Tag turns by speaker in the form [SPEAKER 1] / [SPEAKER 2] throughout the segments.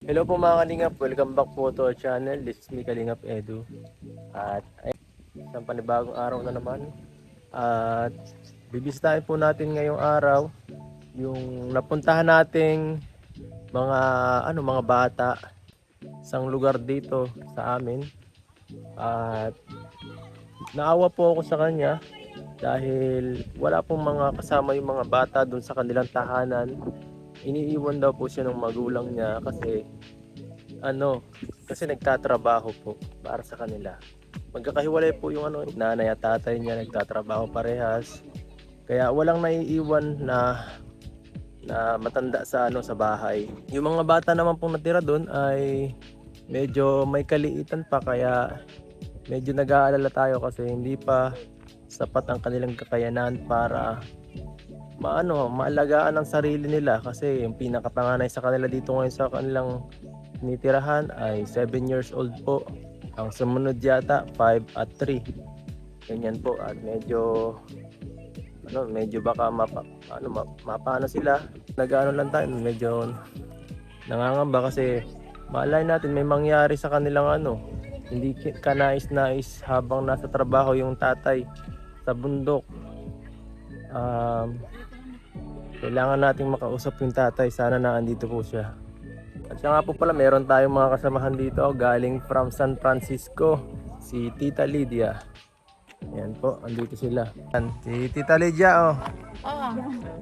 [SPEAKER 1] Hello po mga Kalingap, welcome back po to our channel. This is me Kalingap Edu. At ay, isang panibagong araw na naman. At bibisitahin po natin ngayong araw yung napuntahan nating mga ano mga bata isang lugar dito sa amin. At naawa po ako sa kanya dahil wala pong mga kasama yung mga bata doon sa kanilang tahanan iniiwan daw po siya ng magulang niya kasi ano, kasi nagtatrabaho po para sa kanila. Magkakahiwalay po yung ano, nanay at tatay niya nagtatrabaho parehas. Kaya walang naiiwan na na matanda sa ano sa bahay. Yung mga bata naman pong natira doon ay medyo may kaliitan pa kaya medyo nag-aalala tayo kasi hindi pa sapat ang kanilang kakayanan para maano, maalagaan ang sarili nila kasi yung pinakapanganay sa kanila dito ngayon sa kanilang tinitirahan ay 7 years old po. Ang sumunod yata 5 at 3. Ganyan po at medyo ano, medyo baka mapa, ano, ma- mapaano sila. Nag-ano lang tayo, medyo nangangamba kasi maalay natin may mangyari sa kanilang ano. Hindi kanais-nais habang nasa trabaho yung tatay sa bundok. Um, kailangan nating makausap yung tatay. Sana na andito po siya. At siya nga po pala, meron tayong mga kasamahan dito galing from San Francisco. Si Tita Lydia. Yan po, andito sila. Yan, si Tita Lydia, oh.
[SPEAKER 2] Oh,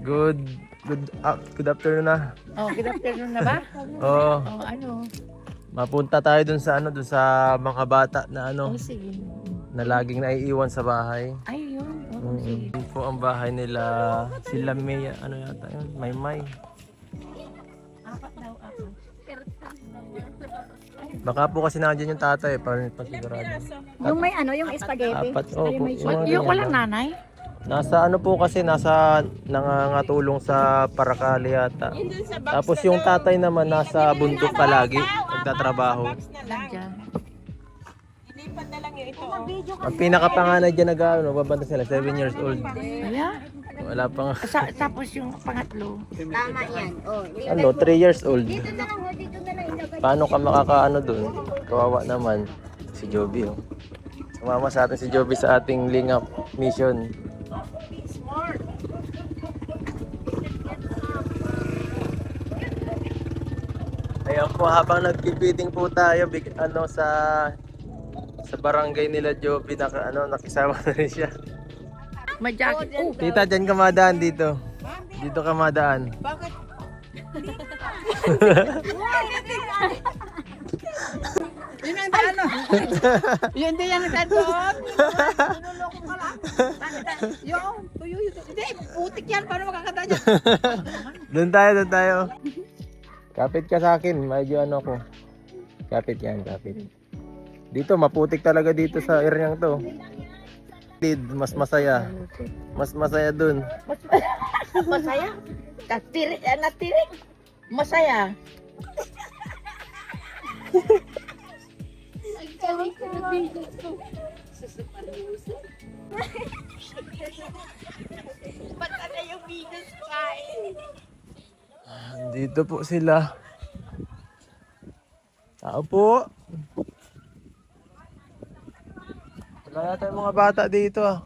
[SPEAKER 1] Good, good, ah, good afternoon na.
[SPEAKER 2] oh, good afternoon na ba?
[SPEAKER 1] Oh,
[SPEAKER 2] Oh, ano?
[SPEAKER 1] mapunta tayo dun sa ano, dun sa mga bata na ano,
[SPEAKER 2] Oh, sige.
[SPEAKER 1] na laging naiiwan sa bahay.
[SPEAKER 2] Ay,
[SPEAKER 1] Mm, po ang bahay nila, sila May, ano yata yun, May May. Baka po kasi nandiyan yung tatay, para pasigurado.
[SPEAKER 3] Yung may ano, yung spaghetti.
[SPEAKER 1] Apat, oh, po, yung
[SPEAKER 2] Yung walang
[SPEAKER 1] lang.
[SPEAKER 2] nanay?
[SPEAKER 1] Nasa ano po kasi, nasa nangangatulong sa Paracali yata. Tapos yung tatay naman nasa bundok palagi, nagtatrabaho.
[SPEAKER 2] Nandiyan.
[SPEAKER 1] Ang pinakapanganay dyan nag ano, babanda sila, 7 years old.
[SPEAKER 2] Kaya?
[SPEAKER 1] Wala pang,
[SPEAKER 2] Sa, tapos yung pangatlo.
[SPEAKER 3] Tama yan. Oh,
[SPEAKER 1] ano, 3 years old.
[SPEAKER 3] dito na lang, oh, dito na lang ilagay.
[SPEAKER 1] Paano ka makakaano dun? Kawawa naman si Joby oh. Sumama sa atin si Joby sa ating lingap mission. Ayan po habang nagpipiting po tayo big, ano sa sa barangay nila Joby naka, ano nakisama na rin siya.
[SPEAKER 2] May jacket. Oh,
[SPEAKER 1] Tita diyan ka madaan dito. Dito ka madaan.
[SPEAKER 2] bakit? Yun ang ano. Yun din yung nagdadaan. Niloloko ka lang. Yung, tuyo yun. Hindi, putik yan. Paano makakata niya?
[SPEAKER 1] Doon tayo, doon tayo. Kapit ka sa akin, medyo ano ko. Kapit yan, kapit. Dito, maputik talaga dito sa area to. Lead, mas masaya. Mas masaya dun.
[SPEAKER 2] Masaya. Natirik, eh, natirik. Masaya.
[SPEAKER 1] Dito po sila. Tao po. Wala yata yung mga bata dito ah.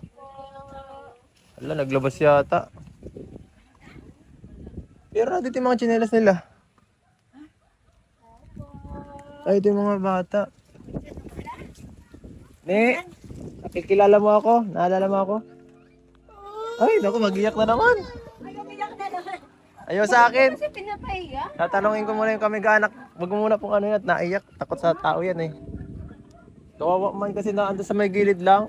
[SPEAKER 1] Wala, naglabas yata. Pero dito yung mga tsinelas nila. Ay, ito yung mga bata. Ne, nakikilala mo ako? Naalala mo ako? Ay, naku, mag-iyak na naman. Ayaw sa akin.
[SPEAKER 3] Kasi pinapahiya.
[SPEAKER 1] Tatanungin ko muna yung kami anak. Wag mo muna pong ano yan, naiyak. Takot sa tao yan eh. Kawawa man kasi na ando sa may gilid lang.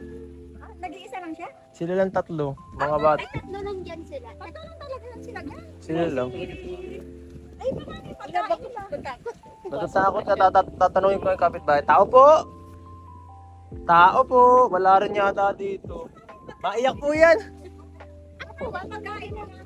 [SPEAKER 3] Ah, nag-iisa lang siya?
[SPEAKER 1] Sila lang tatlo, mga bat.
[SPEAKER 3] Ay, tatlo lang dyan sila. Tatlo lang talaga lang sila dyan.
[SPEAKER 1] Sila lang.
[SPEAKER 3] Ay, marami pagkain lang.
[SPEAKER 1] Natatakot na tat- tatanungin ko yung kapitbahay. Tao po! Tao po! Wala rin yata dito. Maiyak po yan!
[SPEAKER 3] Ako, wala pagkain na nga.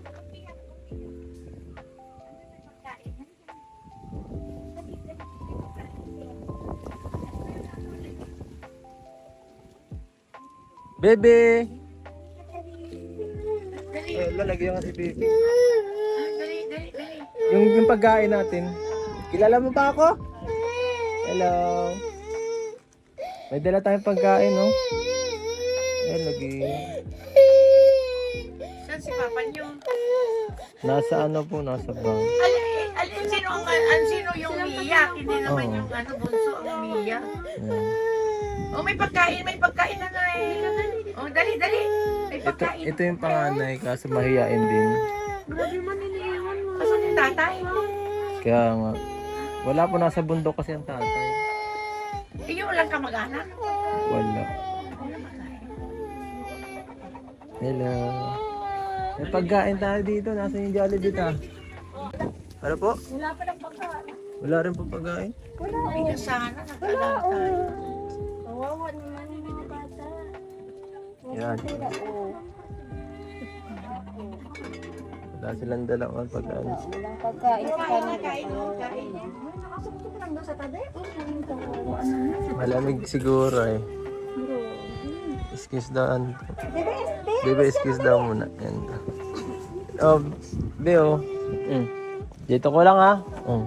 [SPEAKER 1] Bebe! Eh, lalagyan nga si Bebe.
[SPEAKER 2] Dali, dali, dali.
[SPEAKER 1] Yung, yung pagkain natin. Kilala mo ba ako? Hello. May dala tayong pagkain, no? Eh, lagi.
[SPEAKER 2] Saan si Papa niyo?
[SPEAKER 1] Nasa ano po, nasa bang.
[SPEAKER 2] Alin, alin sino ang, an, sino yung umiyak? Hindi naman
[SPEAKER 1] Oo.
[SPEAKER 2] yung ano, bunso ang umiyak.
[SPEAKER 1] Yan.
[SPEAKER 2] Oh, may pagkain, may pagkain na na eh. Oh, dali, dali. May
[SPEAKER 1] Ito,
[SPEAKER 2] pagkain.
[SPEAKER 1] ito yung panganay, kaso mahihain din.
[SPEAKER 3] Grabe man iniiwan mo.
[SPEAKER 2] Asan yung tatay?
[SPEAKER 1] Kaya nga, wala po nasa bundok kasi ang tatay.
[SPEAKER 2] Eh, yung walang kamag-anak.
[SPEAKER 1] Wala. Hello. May pagkain tayo dito. Nasa yung Jollibee ta? Ano po?
[SPEAKER 3] Wala pa ng pagkain.
[SPEAKER 1] Wala rin po pagkain.
[SPEAKER 3] Wala oh.
[SPEAKER 2] kasana, nag-alala tayo.
[SPEAKER 3] Kawawa naman yung mga bata.
[SPEAKER 1] Yan. Wala silang dalawang pagkain.
[SPEAKER 3] Walang pagkain sa
[SPEAKER 2] Kain na,
[SPEAKER 3] kanila.
[SPEAKER 2] kain na, kain.
[SPEAKER 3] Nakasuktok lang daw sa tabi.
[SPEAKER 1] Malamig siguro eh. Excuse daw. Bebe, excuse daw muna. Yan. Oh, Beo. Mm. Dito ko lang ha. Mm.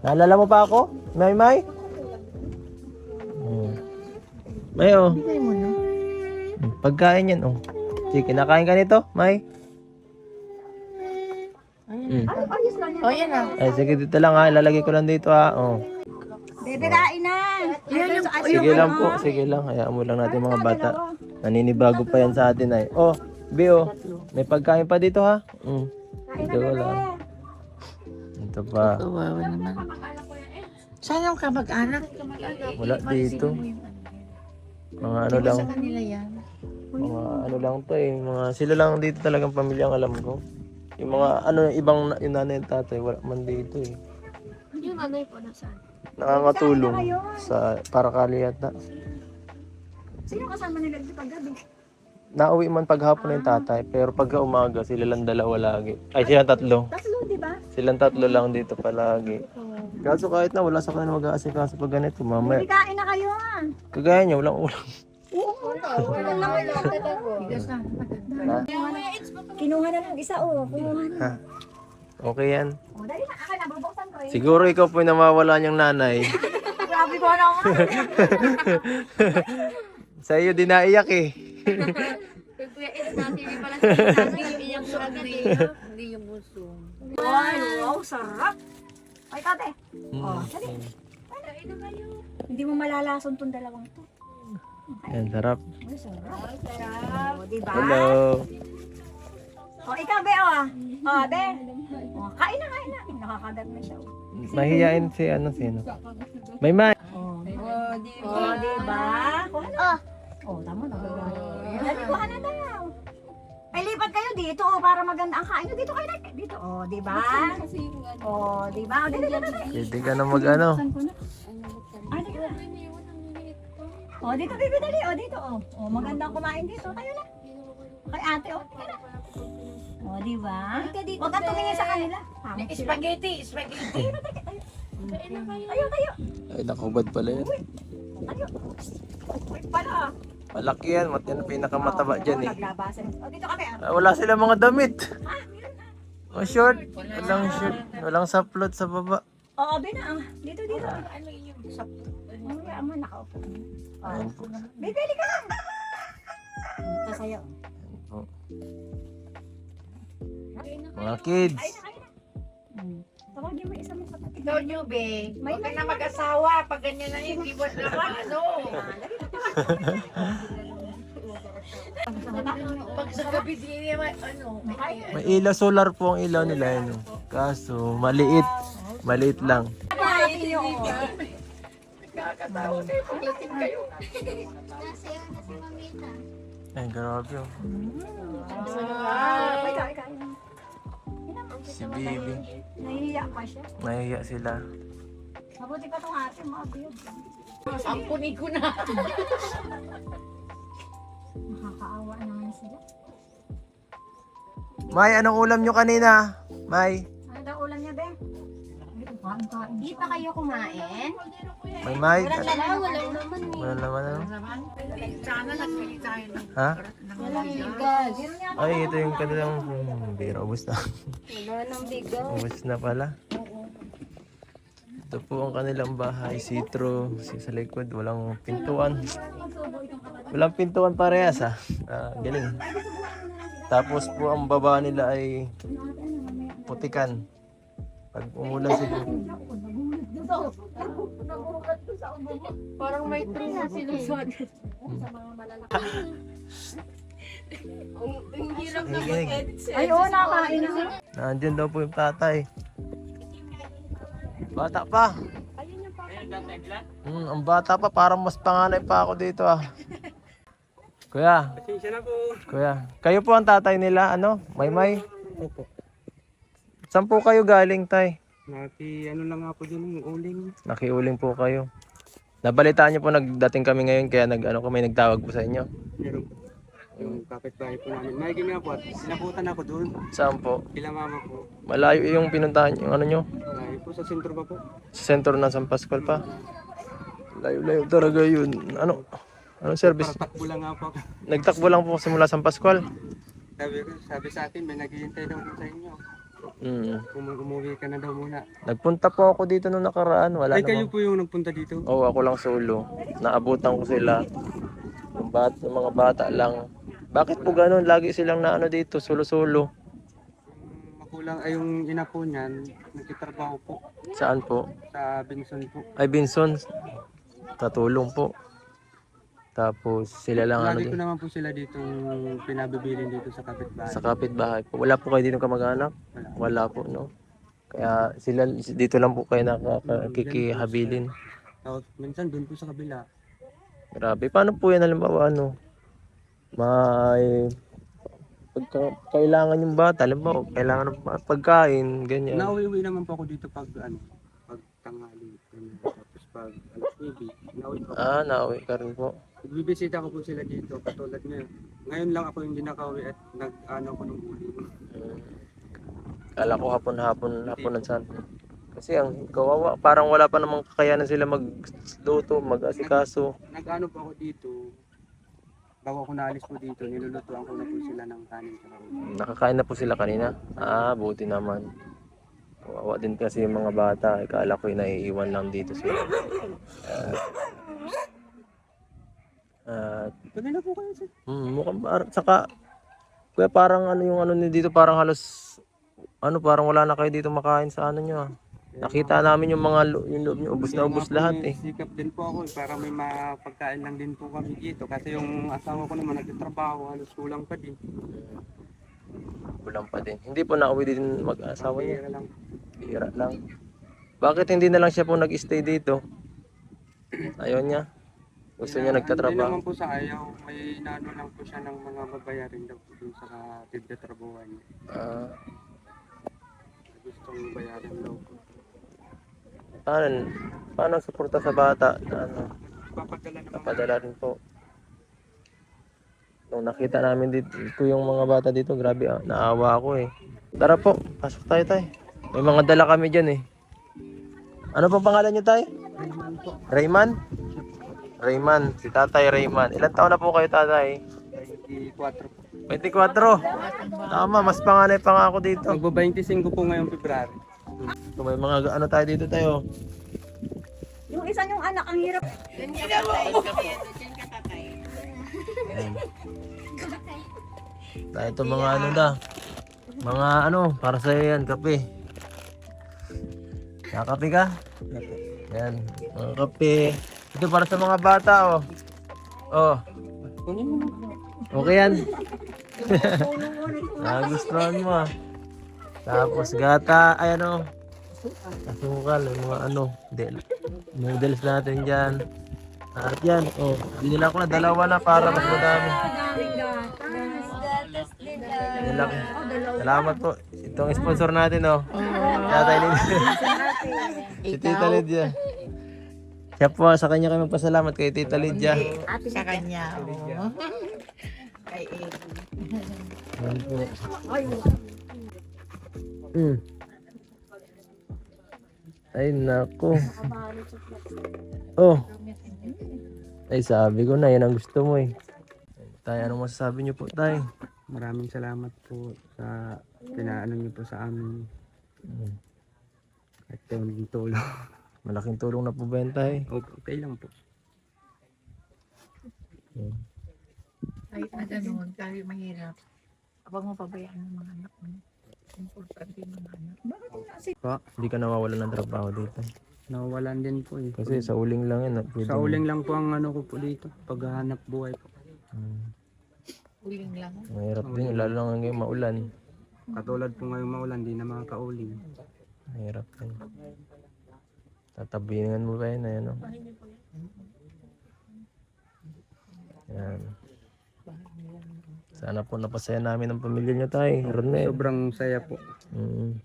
[SPEAKER 1] Naalala mo pa ako? May May? Mm. May oh. Mm, Pagkain yan oh. Sige, kinakain ka nito, May? Mm.
[SPEAKER 2] Oh, yan ah.
[SPEAKER 1] Ay, sige, dito lang ha. Ilalagay ko lang dito ha. Oh.
[SPEAKER 3] Beberain na.
[SPEAKER 2] Yan yung,
[SPEAKER 1] Sige lang po, sige lang. Hayaan mo lang natin mga bata. Naninibago pa yan sa atin ay. Oh, Beo, may pagkain pa dito ha? Mm. Ito wala. Ito pa.
[SPEAKER 2] Kawawa naman. Saan yung kamag-anak?
[SPEAKER 1] Wala dito. Mga ano lang,
[SPEAKER 2] Sa kanila yan.
[SPEAKER 1] mga ano lang to eh. Mga sila lang dito talagang pamilya ang alam ko. Yung mga ano ibang yung nanay at tatay wala man dito eh.
[SPEAKER 3] Yung nanay po nasaan?
[SPEAKER 1] Nakakatulong sa para kaliyata.
[SPEAKER 3] Sino kasama nila dito paggabi?
[SPEAKER 1] Nauwi man paghapon yung tatay, pero pagka umaga sila lang dalawa lagi. Ay, silang tatlo.
[SPEAKER 3] Tatlo, di ba?
[SPEAKER 1] Silang tatlo lang dito palagi. Kaso kahit na wala sa kanila mag-aasikaso pag ganito, mamaya.
[SPEAKER 3] Kain na kayo ah.
[SPEAKER 1] Kagaya niya, walang ulam.
[SPEAKER 3] Oo, wala naman
[SPEAKER 2] Bigas na.
[SPEAKER 3] Kinuha na ng isa oh. Kinuha na.
[SPEAKER 1] Ha? Okay yan.
[SPEAKER 3] Oh, dali na. Akin na, bubuksan ko eh.
[SPEAKER 1] Siguro ikaw po yung nawawala niyang nanay.
[SPEAKER 3] Grabe ko na ako.
[SPEAKER 1] Sa iyo din naiyak eh.
[SPEAKER 3] Kuya Ed, natin yung pala yung sa agad eh.
[SPEAKER 2] Hindi yung bunso.
[SPEAKER 3] Ay, wow, sarap. Ay, kate. Oh, dali. Hindi mo malalason tong dalawang to.
[SPEAKER 1] Yan, sarap.
[SPEAKER 3] Ay, sarap. Sarap. Oh, di ba?
[SPEAKER 1] Hello.
[SPEAKER 3] Oh, ikaw, be, oh. Oh, be. Oh, kain na, kain na. Nakakagat na siya. Oh,
[SPEAKER 1] Mahihain si ano, sino? May man.
[SPEAKER 3] oh di ba? Oh, di ba? Kuha na. Oh, tama na. Dali, kuha na tayo. Ay, lipat kayo dito, oh, para maganda ang kain nyo. Dito kayo na. Dito, oh, di ba? Oh, di ba? Oh, dito, dito, dito.
[SPEAKER 1] Pwede ka na mag ano.
[SPEAKER 3] Oh, dito, dito, dali. Oh, dito, oh. Oh, magandang kumain dito. Kayo na. Kay ate, oh. Kayo na. Oh, di ba? Huwag kang tumingin sa kanila. Pangit sila.
[SPEAKER 2] Spaghetti, spaghetti.
[SPEAKER 3] Tayo, tayo.
[SPEAKER 1] Ay, nakubad pala yan.
[SPEAKER 3] Tayo. Wait pala.
[SPEAKER 1] Malaki yan. Mat yan pinakamataba dyan eh.
[SPEAKER 3] Oh, dito kami, ah.
[SPEAKER 1] Wala sila mga damit. Oh, short. Walang short. Walang saplot sa baba.
[SPEAKER 3] Oo, bina. ah. Dito, dito.
[SPEAKER 2] Ano yung sa...
[SPEAKER 3] Mamaya, ama, nakaupo.
[SPEAKER 1] Ayan po.
[SPEAKER 3] Bibili ka lang. Kasayo.
[SPEAKER 1] Oh. Mga kids.
[SPEAKER 3] Na, na. Tawagin mo isa mo kapatid.
[SPEAKER 2] Ikaw nyo, be.
[SPEAKER 3] May
[SPEAKER 2] Huwag ka na mag-asawa. Pag ganyan na yun, ba naman, ano? Pag sa gabi, di naman, ano? may-
[SPEAKER 1] ilaw solar po ang ilaw nila oh. Kaso maliit. Maliit lang.
[SPEAKER 2] Nakakatawa kayo. Paglating kayo.
[SPEAKER 1] Ay, grabe oh.
[SPEAKER 3] Ah, ikaw, ikaw.
[SPEAKER 1] Si Bibi.
[SPEAKER 3] Nahihiya pa siya.
[SPEAKER 1] Nahiya sila.
[SPEAKER 3] Mabuti pa itong ate mo, abiyod.
[SPEAKER 2] Ampunin ko na.
[SPEAKER 3] Nakakaawa naman sila.
[SPEAKER 1] May, anong ulam nyo kanina? May.
[SPEAKER 4] Pa kayo kumain?
[SPEAKER 1] May may.
[SPEAKER 4] Wala, walang naman eh.
[SPEAKER 1] Wala naman.
[SPEAKER 2] Sana nagpili tayo ng
[SPEAKER 1] Ha?
[SPEAKER 4] Walang bigas.
[SPEAKER 1] Ay, ito yung kanilang hmm, biro. Ubus na.
[SPEAKER 4] Wala nang bigas.
[SPEAKER 1] Ubus na pala. Ito po ang kanilang bahay, sitro, si- sa likod, walang pintuan. Walang pintuan parehas ah. Ah, galing. Tapos po ang baba nila ay putikan. Pag umulan siguro.
[SPEAKER 4] Parang may tree na silusod. Ang ang hirap na mag-edit siya.
[SPEAKER 3] Ay, oo, nakain na.
[SPEAKER 1] Nandyan daw po yung tatay. Bata pa. Hmm, ang bata pa, parang mas panganay pa ako dito ah. Kuya. Kuya. Kayo po ang tatay nila, ano? Maymay?
[SPEAKER 5] Opo.
[SPEAKER 1] Saan po kayo galing, tay?
[SPEAKER 5] Naki, ano lang din yung uling.
[SPEAKER 1] Nakiuling po kayo. Nabalitaan niyo po nagdating kami ngayon kaya nag ano kami nagtawag po sa inyo.
[SPEAKER 5] Po. Yung kapitbahay po namin. Maiging nga po at sinabutan ako doon.
[SPEAKER 1] Saan po?
[SPEAKER 5] Kila mama po.
[SPEAKER 1] Malayo yung pinuntahan yung ano nyo?
[SPEAKER 5] Malayo po sa sentro ba po?
[SPEAKER 1] Sa sentro ng San Pascual pa. Layo-layo talaga yun. Ano? Anong service?
[SPEAKER 5] Para takbo lang nga po ako.
[SPEAKER 1] Nagtakbo lang po simula San Pascual.
[SPEAKER 5] Sabi, ko, sabi sa akin, may naghihintay daw sa inyo.
[SPEAKER 1] Mm.
[SPEAKER 5] Kung umuwi ka na daw muna.
[SPEAKER 1] Nagpunta po ako dito nung nakaraan. Wala
[SPEAKER 5] Ay, kayo po yung nagpunta dito.
[SPEAKER 1] Oo, ako lang solo. Naabutan ko sila. Yung, bat, yung mga bata lang. Bakit po ganun? Lagi silang na ano dito, solo-solo.
[SPEAKER 5] Makulang, ay yung ina po niyan, nagtitrabaho po
[SPEAKER 1] Saan po?
[SPEAKER 5] sa Binson po.
[SPEAKER 1] Ay, Binson. Katulong po. Tapos sila lang ano
[SPEAKER 5] Lagi ko
[SPEAKER 1] din.
[SPEAKER 5] naman po sila dito pinabibilin dito sa kapitbahay.
[SPEAKER 1] Sa kapitbahay po. Wala po kayo dito kamag-anak?
[SPEAKER 5] Wala.
[SPEAKER 1] Wala po, no? Kaya sila dito lang po kayo nakakikihabilin.
[SPEAKER 5] Tapos minsan doon po sa kabila.
[SPEAKER 1] Grabe. Paano po yan halimbawa ano? May pagka, kailangan yung bata, halimbawa, kailangan ng pa- pagkain, ganyan.
[SPEAKER 5] Nauwi-uwi naman po ako dito pag ano, pag tanghali. ganyan. Tapos pag alas 9, nauwi po. ako.
[SPEAKER 1] Ah, nauwi ka rin po.
[SPEAKER 5] Nagbibisita ko po sila dito katulad ngayon. Ngayon lang ako hindi nakauwi at nag-ano ko ng uling.
[SPEAKER 1] Kala ko hapon-hapon, haponan saan. Kasi ang kawawa, parang wala pa namang kakayanan sila magluto, mag-asikaso.
[SPEAKER 5] Nag-ano po ako dito. Bago ako naalis po dito, nilulutuan ko na po sila ng kanin sa.
[SPEAKER 1] Nakakain na po sila kanina. Ah, buti naman. Kawawa din kasi yung mga bata. Kala ko yung naiiwan lang dito sila. At
[SPEAKER 5] na po kayo sir.
[SPEAKER 1] mm, mukhang par- saka kuya parang ano yung ano ni dito parang halos ano parang wala na kayo dito makain sa ano nyo ah. Nakita namin yung mga lo- yung loob nyo, ubos na ubos lahat eh.
[SPEAKER 5] Sikap din po ako eh, para may mapagkain lang din po kami dito. Kasi yung asawa ko naman nagtatrabaho, halos kulang pa din.
[SPEAKER 1] Kulang pa din. Hindi po nauwi din mag-asawa niya.
[SPEAKER 5] Lang.
[SPEAKER 1] Hira lang. Bakit hindi na lang siya po nag-stay dito? Ayaw niya. Gusto niya
[SPEAKER 5] Hindi
[SPEAKER 1] nagtatrabaho.
[SPEAKER 5] naman po sa ayaw, may inaano lang po siya ng mga babayarin daw po dun sa tigtatrabuhan niya.
[SPEAKER 1] Ah,
[SPEAKER 5] Gustong bayarin daw po.
[SPEAKER 1] paano, paano ang suporta sa bata? Na, ano,
[SPEAKER 5] Papadala naman.
[SPEAKER 1] napadala rin po. Nung nakita namin dito yung mga bata dito, grabe ah, naawa ako eh. Tara po, pasok tayo tayo. May mga dala kami dyan eh. Ano pong pangalan niyo tayo? Rayman? Rayman, si tatay Rayman. Ilan taon na po kayo tatay?
[SPEAKER 5] 24 po.
[SPEAKER 1] 24. Tama, mas panganay pa nga ako dito.
[SPEAKER 5] Magbo-25 po ngayong February.
[SPEAKER 1] So, may mga ano tayo dito tayo.
[SPEAKER 3] Yung isa yung anak, ang hirap.
[SPEAKER 1] Ayan. Tayo ito mga ano na. Mga ano, para sa yan, kape. Nakape ka? Yan, mga kape. Ito para sa mga bata, oh. Oh, okay yan. Nagustuhan mo, ah. Tapos gata, ay ano, asukal, mga ano, del, noodles natin dyan. At yan, oh, dinila ko na dalawa na para mas madami. Yan lang. Salamat po. Itong sponsor natin, oh. Tatay Lydia. si Tita Lydia. Siya po, sa kanya kayo magpasalamat kay Tita Lydia.
[SPEAKER 2] Sa kanya. oh. Kay
[SPEAKER 1] Yan po. Mm. Ay, nako. Oh. Ay, sabi ko na, yan ang gusto mo eh. Tay, anong masasabi niyo po, Tay?
[SPEAKER 5] Maraming salamat po sa pinaano niyo po sa amin.
[SPEAKER 1] Mm.
[SPEAKER 5] At yung tulong.
[SPEAKER 1] Malaking tulong na po ba yan tay?
[SPEAKER 5] Okay, okay lang po.
[SPEAKER 1] Hmm.
[SPEAKER 2] Kahit na gano'n, kahit mahirap. Huwag mo pabayaan ng mga anak mo. Importante yung mga anak. Bakit wala si...
[SPEAKER 5] Pa,
[SPEAKER 1] Hindi ka nawawalan ng trabaho dito.
[SPEAKER 5] nawawalan din po eh.
[SPEAKER 1] Kasi sa uling lang yan. Pwede
[SPEAKER 5] Sa uling lang po ang ano ko po dito. Paghahanap buhay po.
[SPEAKER 1] Hmm.
[SPEAKER 2] Uling lang.
[SPEAKER 1] Mahirap din, lalo lang ngayon maulan.
[SPEAKER 5] Katulad po ngayon maulan, di na makakauling.
[SPEAKER 1] Mahirap din. Tatabingan mo ba yun? Ayan, oh. Yan. Sana po napasaya namin ang pamilya niyo tay, Ronel.
[SPEAKER 5] Sobrang saya po.
[SPEAKER 1] Mm.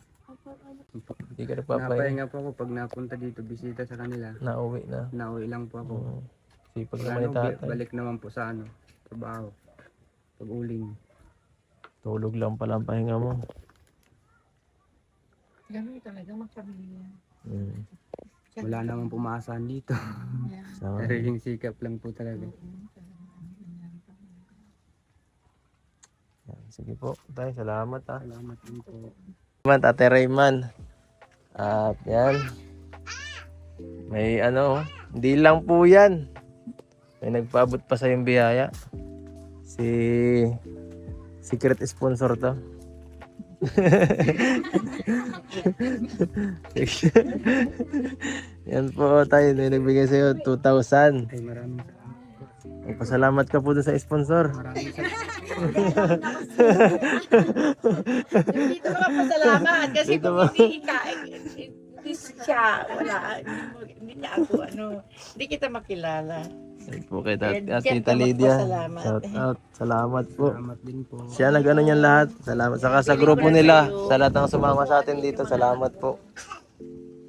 [SPEAKER 1] Hindi ka nagpapahinga.
[SPEAKER 5] Napahinga po ako pag napunta dito, bisita sa kanila.
[SPEAKER 1] Nauwi na.
[SPEAKER 5] Nauwi lang po ako.
[SPEAKER 1] Mm. Sipag
[SPEAKER 5] Pag
[SPEAKER 1] naman ni tatay.
[SPEAKER 5] balik naman po sa ano, trabaho. Pag uling.
[SPEAKER 1] Tulog lang pala ang pahinga mo.
[SPEAKER 2] Ganun talaga magpamilya.
[SPEAKER 1] Mm.
[SPEAKER 5] Wala naman pumaasahan dito.
[SPEAKER 1] Sama.
[SPEAKER 5] Sariling sikap lang po talaga.
[SPEAKER 1] Yan. Sige po, tay, salamat ah.
[SPEAKER 5] Salamat din po.
[SPEAKER 1] Salamat, Ate Rayman. At yan. May ano, hindi lang po yan. May nagpaabot pa sa yung biyaya. Si secret sponsor to. yan po tayo, may nagbigay sa'yo 2,000.
[SPEAKER 5] Ay maraming salamat.
[SPEAKER 1] Magpasalamat ka po doon sa sponsor.
[SPEAKER 5] Maraming salamat.
[SPEAKER 2] Dito ka pasalamat kasi
[SPEAKER 1] Dito
[SPEAKER 2] kung hindi ka, hindi siya, wala, hindi, mo- hindi niya ako, ano, hindi kita makilala.
[SPEAKER 1] Yan po kay Tat- at Tita Lydia.
[SPEAKER 2] magpasalamat.
[SPEAKER 1] Shout out. Salamat po.
[SPEAKER 5] Salamat din po.
[SPEAKER 1] Siya nag-ano niyan lahat. Salamat. Saka sa grupo nila. Sa lahat ng sumama sa atin dito. Salamat po.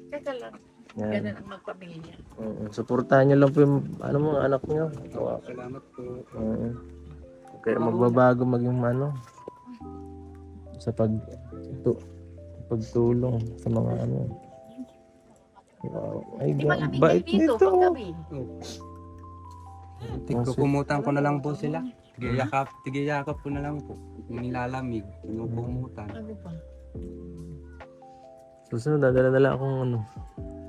[SPEAKER 2] Teka lang,
[SPEAKER 1] Yan.
[SPEAKER 2] ganun ang magpamilya.
[SPEAKER 1] Oo. Suportahan niyo lang po yung ano mga anak niyo.
[SPEAKER 5] Salamat po.
[SPEAKER 1] Oo. Kaya magbabago maging ano sa pag tu, pagtulong sa mga ano. Wow. Ay,
[SPEAKER 2] Di
[SPEAKER 1] ga-
[SPEAKER 2] ba kami
[SPEAKER 1] bait
[SPEAKER 2] dito,
[SPEAKER 1] nito.
[SPEAKER 2] pag gabi?
[SPEAKER 5] Tigkukumutan ko na lang po sila. Tigiyakap, tigiyakap ko na lang po. Yung nilalamig, pinupumutan.
[SPEAKER 2] Ano pa?
[SPEAKER 1] Susunod, dadala na lang akong ano.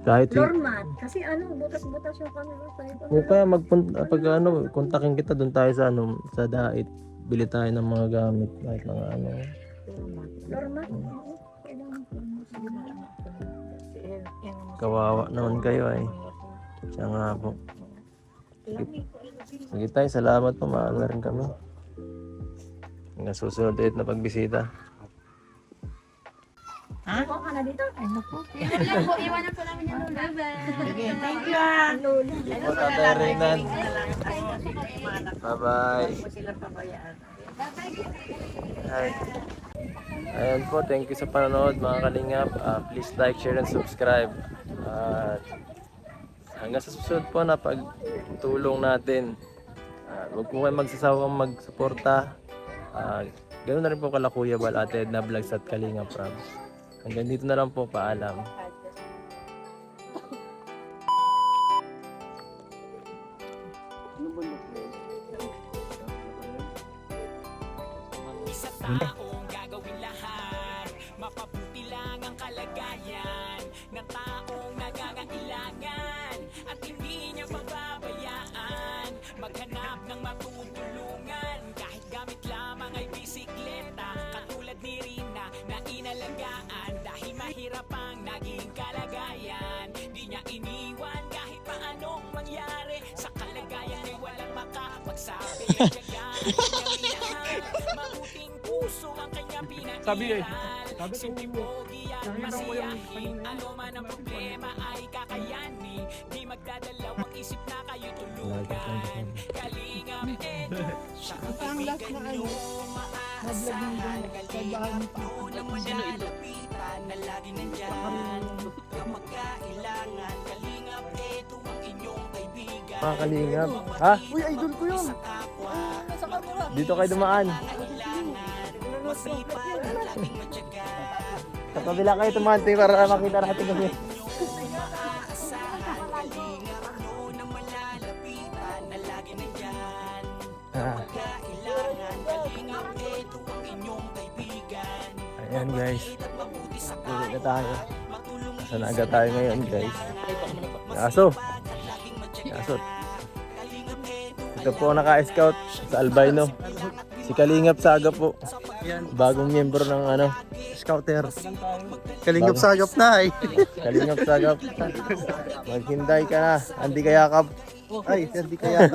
[SPEAKER 1] Kahit
[SPEAKER 3] Normat. Kasi ano, butas-butas yung kanila sa ito.
[SPEAKER 1] Kung kaya magpunta pag ano, kontakin kita doon tayo sa ano, sa dait. Bili tayo ng mga gamit kahit mga ano.
[SPEAKER 3] Normat. oo. Kailangan ko.
[SPEAKER 1] Kawawa naman kayo ay. Siya nga po. Sige tayo, salamat po. Maaga rin kami. Hanggang susunod ulit na pagbisita.
[SPEAKER 2] Ha?
[SPEAKER 3] Ako ka na dito. Ay, naku.
[SPEAKER 4] Iwan lang po, iwanan po namin yung lola. Bye.
[SPEAKER 2] Sige, thank you ah.
[SPEAKER 1] Po, Tatay Reynan. Bye-bye.
[SPEAKER 2] Pabayaan.
[SPEAKER 1] Hi. Ayan po, thank you sa panonood mga kalingap. Ah, please like, share, and subscribe. At hanggang sa susunod po na pagtulong natin. Uh, huwag po kayo magsasawang magsuporta. Ah, ganun na rin po kala Kuya Bal, Ate Edna Vlogs at Kalinga Prab. Hanggang dito na lang po, paalam.
[SPEAKER 6] Isa taong
[SPEAKER 5] Sabi eh.
[SPEAKER 6] Simple pogi at masiyahin Ano man ang problema ay kakayanin. Di magdadalawang isip na kayo tulungan Kalingap eto Siya ang kaibigan nyo Maaasahan Kalingap nyo na malalapitan Na lagi nandyan. Kapag kailangan Kalingap eto ang inyong kaibigan.
[SPEAKER 1] Mga kalingap. Ha?
[SPEAKER 5] Uy, idol ko yun!
[SPEAKER 1] Dito kayo dumaan. Sa kabila kayo tumante para makita natin
[SPEAKER 6] nandyan
[SPEAKER 1] Ah, ayan guys. Uwi na tayo. Saan aga tayo ngayon guys? Aso. Aso. Ito po naka-scout sa albino. Si Kalingap Saga po. Bagong miyembro ng ano,
[SPEAKER 7] Scouter. Kalingap sagap na eh.
[SPEAKER 1] Kalingap Saga. Maghintay ka na. Andi kaya ka
[SPEAKER 7] Ay, hindi kaya.